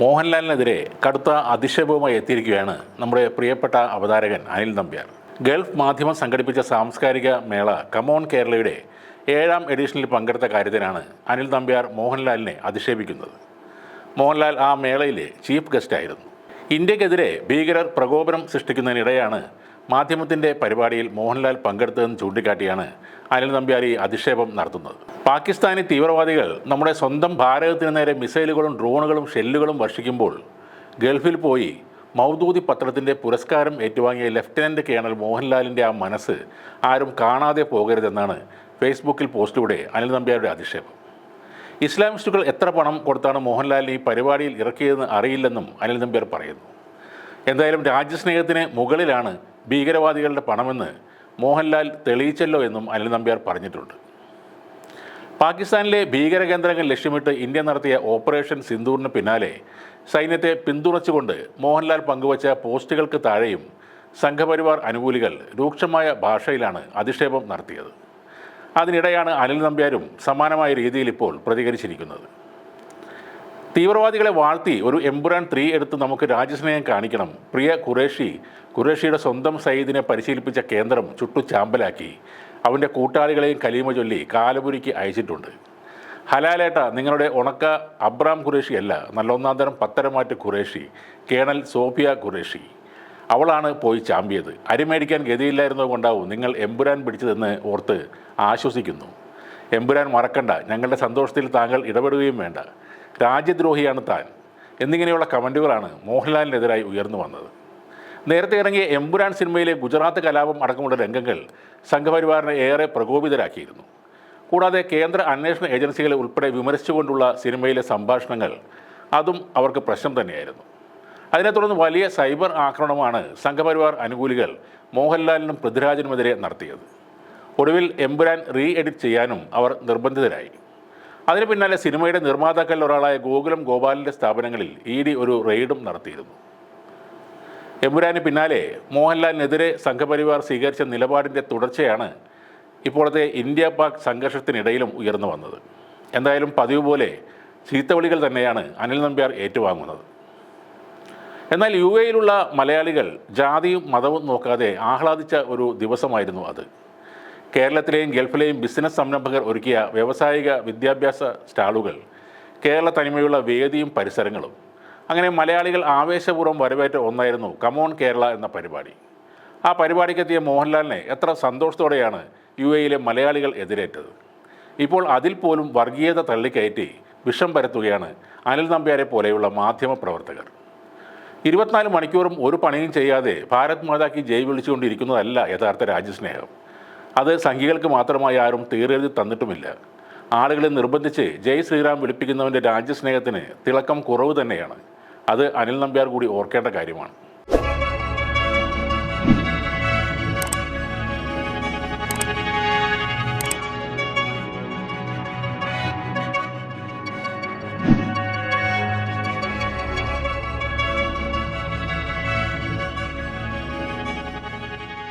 മോഹൻലാലിനെതിരെ കടുത്ത അധിക്ഷേപവുമായി എത്തിയിരിക്കുകയാണ് നമ്മുടെ പ്രിയപ്പെട്ട അവതാരകൻ അനിൽ നമ്പ്യാർ. ഗൾഫ് മാധ്യമം സംഘടിപ്പിച്ച സാംസ്കാരിക മേള കമോൺ കേരളയുടെ ഏഴാം എഡിഷനിൽ പങ്കെടുത്ത കാര്യത്തിനാണ് അനിൽ നമ്പ്യാർ മോഹൻലാലിനെ അധിക്ഷേപിക്കുന്നത്. മോഹൻലാൽ ആ മേളയിലെ ചീഫ് ഗസ്റ്റായിരുന്നു. ഇന്ത്യക്കെതിരെ ഭീകരർ പ്രകോപനം സൃഷ്ടിക്കുന്നതിനിടെയാണ് മാധ്യമത്തിന്റെ പരിപാടിയിൽ മോഹൻലാൽ പങ്കെടുത്തതെന്ന് ചൂണ്ടിക്കാട്ടിയാണ് അനിൽ നമ്പ്യാരി അധിക്ഷേപം നടത്തുന്നത്. പാകിസ്ഥാനി തീവ്രവാദികൾ നമ്മുടെ സ്വന്തം ഭാരതത്തിന് നേരെ മിസൈലുകളും ഡ്രോണുകളും ഷെല്ലുകളും വർഷിക്കുമ്പോൾ ഗൾഫിൽ പോയി മൗദൂദി പത്രത്തിന്റെ പുരസ്കാരം ഏറ്റുവാങ്ങിയ ലഫ്റ്റനന്റ് കേണൽ മോഹൻലാലിന്റെ ആ മനസ്സ് ആരും കാണാതെ പോകരുതെന്നാണ് ഫേസ്ബുക്കിൽ പോസ്റ്റിലൂടെ അനിൽ നമ്പ്യാരുടെ അധിക്ഷേപം. ഇസ്ലാമിസ്റ്റുകൾ എത്ര പണം കൊടുത്താണ് മോഹൻലാലിനെ ഈ പരിപാടിയിൽ ഇറക്കിയതെന്ന് അറിയില്ലെന്നും അനിൽ നമ്പ്യാർ പറയുന്നു. എന്തായാലും രാജ്യസ്നേഹത്തിന് മുകളിലാണ് ഭീകരവാദികളുടെ പണമെന്ന് മോഹൻലാൽ തെളിയിച്ചല്ലോ എന്നും അനിൽ നമ്പ്യാർ പറഞ്ഞിട്ടുണ്ട്. പാകിസ്ഥാനിലെ ഭീകര കേന്ദ്രങ്ങൾ ലക്ഷ്യമിട്ട് ഇന്ത്യ നടത്തിയ ഓപ്പറേഷൻ സിന്ദൂറിന് പിന്നാലെ സൈന്യത്തെ പിന്തുണച്ചുകൊണ്ട് മോഹൻലാൽ പങ്കുവച്ച പോസ്റ്റുകൾക്ക് താഴെയും സംഘപരിവാർ അനുകൂലികൾ രൂക്ഷമായ ഭാഷയിലാണ് അധിക്ഷേപം നടത്തിയത്. അതിനിടെയാണ് അനിൽ നമ്പ്യാരും സമാനമായ രീതിയിൽ ഇപ്പോൾ പ്രതികരിച്ചിരിക്കുന്നത്. തീവ്രവാദികളെ വാഴ്ത്തി ഒരു എംബുരാൻ ത്രീ എടുത്ത് നമുക്ക് രാജ്യസ്നേഹം കാണിക്കണം. പ്രിയ ഖുറേഷി ഖുറേഷിയുടെ സ്വന്തം സയ്യിദിനെ പരിശീലിപ്പിച്ച കേന്ദ്രം ചുട്ടു ചാമ്പലാക്കി. അവന്റെ കൂട്ടാളികളെയും കലീമ ചൊല്ലി കാലപുരിക്ക് അയച്ചിട്ടുണ്ട്. ഹലാലേട്ട നിങ്ങളുടെ ഉണക്ക അബ്രാം ഖുറേഷി അല്ല നല്ലൊന്നാം തരം പത്തരമാറ്റ് ഖുറേഷി കേണൽ സോഫിയ ഖുറേഷി. അവളാണ് പോയി ചാമ്പിയത്. അരിമേടിക്കാൻ ഗതിയില്ലായിരുന്നത് കൊണ്ടാവും നിങ്ങൾ എമ്പുരാൻ പിടിച്ചതെന്ന് ഓർത്ത് ആശ്വസിക്കുന്നു. എമ്പുരാൻ മറക്കണ്ട. ഞങ്ങളുടെ സന്തോഷത്തിൽ താങ്കൾ ഇടപെടുകയും വേണ്ട. രാജ്യദ്രോഹിയാണ് താൻ. എന്നിങ്ങനെയുള്ള കമന്റുകളാണ് മോഹൻലാലിനെതിരായി ഉയർന്നു വന്നത്. നേരത്തെ ഇറങ്ങിയ എമ്പുരാൻ സിനിമയിലെ ഗുജറാത്ത് കലാപം അടക്കമുള്ള രംഗങ്ങൾ സംഘപരിവാറിനെ ഏറെ പ്രകോപിതരാക്കിയിരുന്നു. കൂടാതെ കേന്ദ്ര അന്വേഷണ ഏജൻസികളെ ഉൾപ്പെടെ വിമർശിച്ചുകൊണ്ടുള്ള സിനിമയിലെ സംഭാഷണങ്ങൾ അതും അവർക്ക് പ്രശ്നം തന്നെയായിരുന്നു. അതിനെ തുടർന്ന് വലിയ സൈബർ ആക്രമണമാണ് സംഘപരിവാർ അനുകൂലികൾ മോഹൻലാലിനും പൃഥ്വിരാജിനുമെതിരെ നടത്തിയത്. ഒടുവിൽ എമ്പുരാൻ റീ എഡിറ്റ് ചെയ്യാനും അവർ നിർബന്ധിതരായി. അതിന് പിന്നാലെ സിനിമയുടെ നിർമ്മാതാക്കളിൽ ഒരാളായ ഗോകുലം ഗോപാലിന്റെ സ്ഥാപനങ്ങളിൽ ഇ ഡി ഒരു റെയ്ഡും നടത്തിയിരുന്നു. എമ്പുരാന് പിന്നാലെ മോഹൻലാലിനെതിരെ സംഘപരിവാർ സ്വീകരിച്ച നിലപാടിന്റെ തുടർച്ചയാണ് ഇപ്പോഴത്തെ ഇന്ത്യ പാക് സംഘർഷത്തിനിടയിലും ഉയർന്നു വന്നത്. എന്തായാലും പതിവ് പോലെ ചീത്തവിളികൾ തന്നെയാണ് അനിൽ നമ്പ്യാർ ഏറ്റുവാങ്ങുന്നത്. എന്നാൽ യു എയിലുള്ള മലയാളികൾ ജാതിയും മതവും നോക്കാതെ ആഹ്ലാദിച്ച ഒരു ദിവസമായിരുന്നു അത്. കേരളത്തിലെയും ഗൾഫിലെയും ബിസിനസ് സംരംഭകർ ഒരുക്കിയ വ്യാവസായിക വിദ്യാഭ്യാസ സ്റ്റാളുകൾ കേരള തനിമയുള്ള വേദിയും പരിസരങ്ങളും. അങ്ങനെ മലയാളികൾ ആവേശപൂർവം വരവേറ്റ ഒന്നായിരുന്നു കമോൺ കേരള എന്ന പരിപാടി. ആ പരിപാടിക്കെത്തിയ മോഹൻലാലിനെ എത്ര സന്തോഷത്തോടെയാണ് യു എയിലെ മലയാളികൾ എതിരേറ്റത്. ഇപ്പോൾ അതിൽ പോലും വർഗീയത തള്ളിക്കയറ്റി വിഷം പരത്തുകയാണ് അനിൽ നമ്പ്യാരെ പോലെയുള്ള മാധ്യമ പ്രവർത്തകർ. ഇരുപത്തിനാല് മണിക്കൂറും ഒരു പണിയും ചെയ്യാതെ ഭാരത് മാതാക്കി ജയ് വിളിച്ചുകൊണ്ടിരിക്കുന്നതല്ല യഥാർത്ഥ രാജ്യസ്നേഹം. അത് സംഘികൾക്ക് മാത്രമായി ആരും തീരെഴുതി തന്നിട്ടുമില്ല. ആളുകളെ നിർബന്ധിച്ച് ജയ് ശ്രീറാം വിളിപ്പിക്കുന്നവന്റെ രാജ്യസ്നേഹത്തിന് തിളക്കം കുറവ് തന്നെയാണ്. അത് അനിൽ നമ്പ്യാർ കൂടി ഓർക്കേണ്ട കാര്യമാണ്.